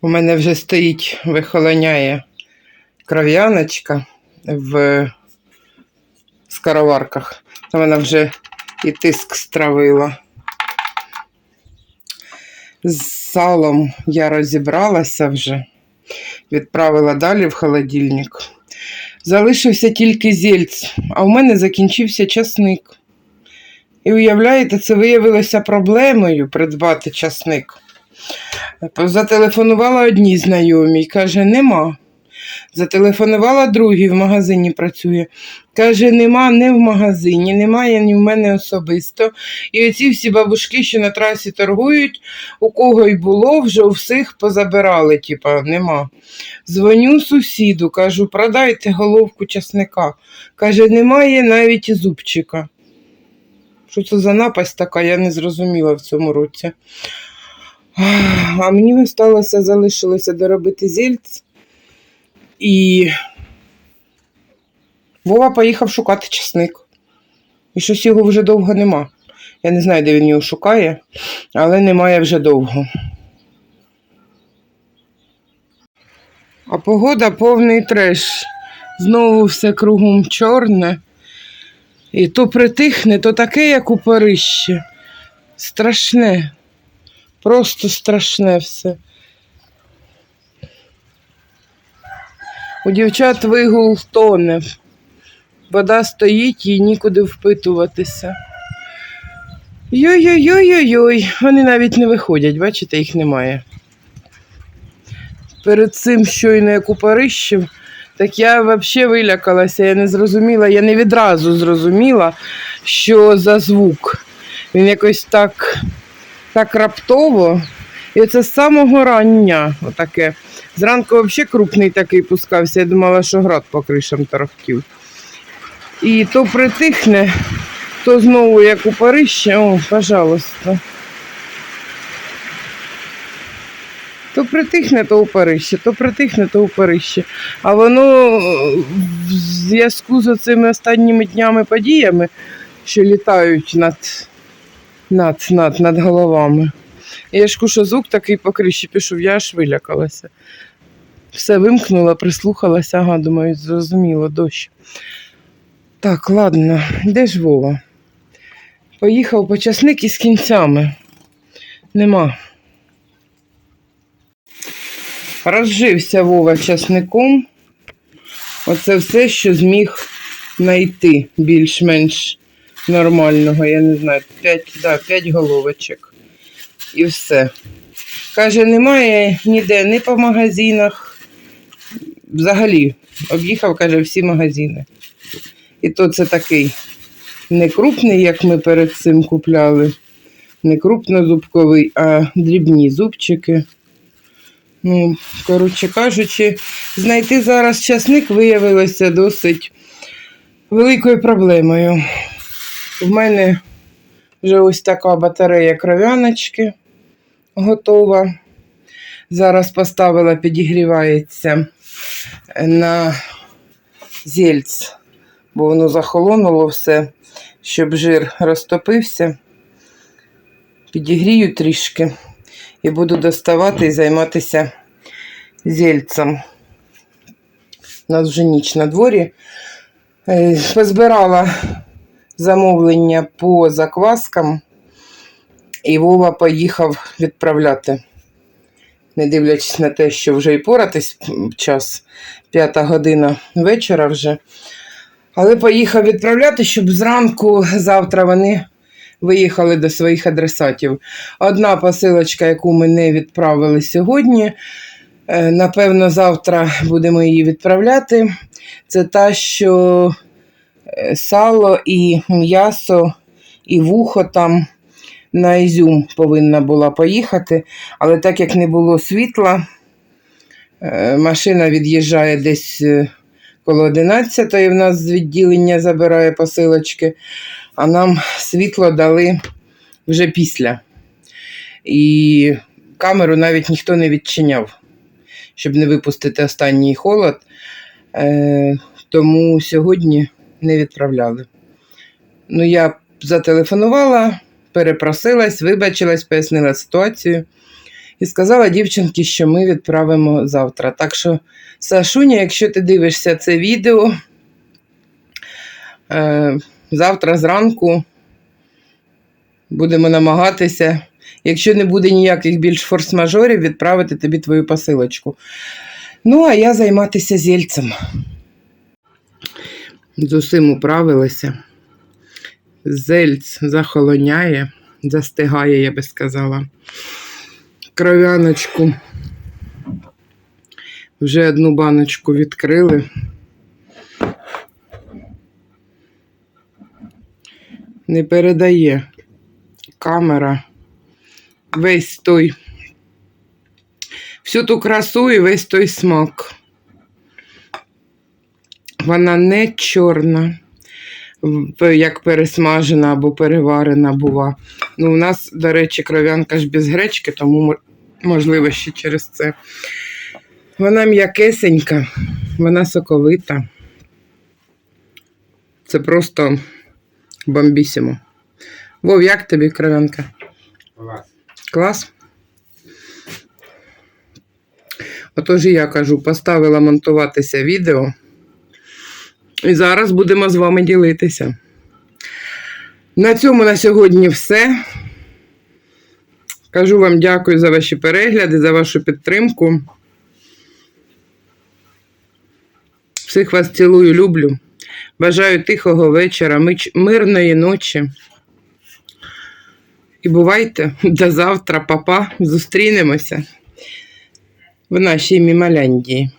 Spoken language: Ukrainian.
У мене вже стоїть, вихолоняє кров'яночка в скороварках. Там вона вже і тиск стравила. З салом я розібралася вже, відправила далі в холодильник. Залишився тільки зельц, а в мене закінчився часник. І уявляєте, це виявилося проблемою придбати часник. Зателефонувала одній знайомій, каже, нема. Зателефонувала другій в магазині працює. Каже, нема не в магазині, немає ні в мене особисто. І оці всі бабушки, що на трасі торгують, у кого й було, вже у всіх позабирали, типа, нема. Дзвоню сусіду, кажу, продайте головку часника. Каже, немає навіть зубчика. Що це за напасть така, я не зрозуміла в цьому році. А мені осталося, залишилося доробити зельц. І Вова поїхав шукати часник. І щось його вже довго нема. Я не знаю, де він його шукає, але немає вже довго. А погода повний треш. Знову все кругом чорне. І то притихне, то таке, як у Парижі. Страшне. Просто страшне все. У дівчат вигул тоне. Вода стоїть, їй нікуди впитуватися. Йой-йой-йой-йой-йой. Вони навіть не виходять, бачите, їх немає. Перед цим щойно як у Парижі, так я взагалі вилякалася, я не зрозуміла, я не відразу зрозуміла, що за звук. Він якось так так раптово. І це з самого рання отаке. Зранку взагалі крупний такий пускався. Я думала, що град по кришам торохтів. І то притихне, то знову як у Парижі, о, пожалуйста. То притихне, то у Парижі, то притихне, то у Парижі. А воно в зв'язку з цими останніми днями подіями, що літають над над, над, над головами. Я ж кушу звук такий по криші пішов, я аж вилякалася. Все вимкнула, прислухалася, ага, думаю, зрозуміло, дощ. Так, ладно, де ж Вова? Поїхав по часник із кінцями. Нема. Розжився Вова часником. Оце все, що зміг знайти більш-менш нормального, я не знаю, 5, да, 5 головочок. І все. Каже, немає ніде, ні по магазинах. Взагалі, об'їхав, каже, всі магазини. І то це такий не крупний, як ми перед цим купляли, не крупнозубковий, а дрібні зубчики. Ну, коротше кажучи, знайти зараз часник виявилося досить великою проблемою. В мене вже ось така батарея кров'яночки готова. Зараз поставила, підігрівається на зельц, бо воно захолонуло все, щоб жир розтопився. Підігрію трішки і буду доставати і займатися зельцем. У нас вже ніч на дворі. Е, Позбирала замовлення по закваскам, і Вова поїхав відправляти. Не дивлячись на те, що вже і поратись час, п'ята година вечора вже. Але поїхав відправляти, щоб зранку завтра вони виїхали до своїх адресатів. Одна посилочка, яку ми не відправили сьогодні. е, Напевно, завтра будемо її відправляти. Це та, що сало і м'ясо, і вухо там на Ізюм повинна була поїхати. Але так як не було світла, е, машина від'їжджає десь е, коло 11 в нас з відділення забирає посилочки, а нам світло дали вже після. І камеру навіть ніхто не відчиняв. щоб не випустити останній холод. Е, тому сьогодні не відправляли. Ну, я зателефонувала, перепросилась, вибачилась, пояснила ситуацію і сказала дівчинці, що ми відправимо завтра. Так що, Сашуня, якщо ти дивишся це відео, е, завтра зранку будемо намагатися, якщо не буде ніяких більш форс-мажорів, відправити тобі твою посилочку. Ну, а я займатися зільцем. З усім управилася. Зельц захолоняє, застигає, я би сказала. Кров'яночку. Вже одну баночку відкрили. Не передає камера весь той, всю ту красу і весь той смак. Вона не чорна, як пересмажена або переварена бува. Ну, у нас, до речі, кров'янка ж без гречки, тому можливо ще через це. Вона м'якесенька, вона соковита. Це просто бомбісімо. Вов, як тобі кров'янка? Клас. Клас. Отож я кажу, поставила монтуватися відео. І зараз будемо з вами ділитися. На цьому на сьогодні все. Кажу вам дякую за ваші перегляди, за вашу підтримку. Всіх вас цілую, люблю. Бажаю тихого вечора, мирної ночі. І бувайте до завтра, папа. Зустрінемося в нашій Мімаляндії.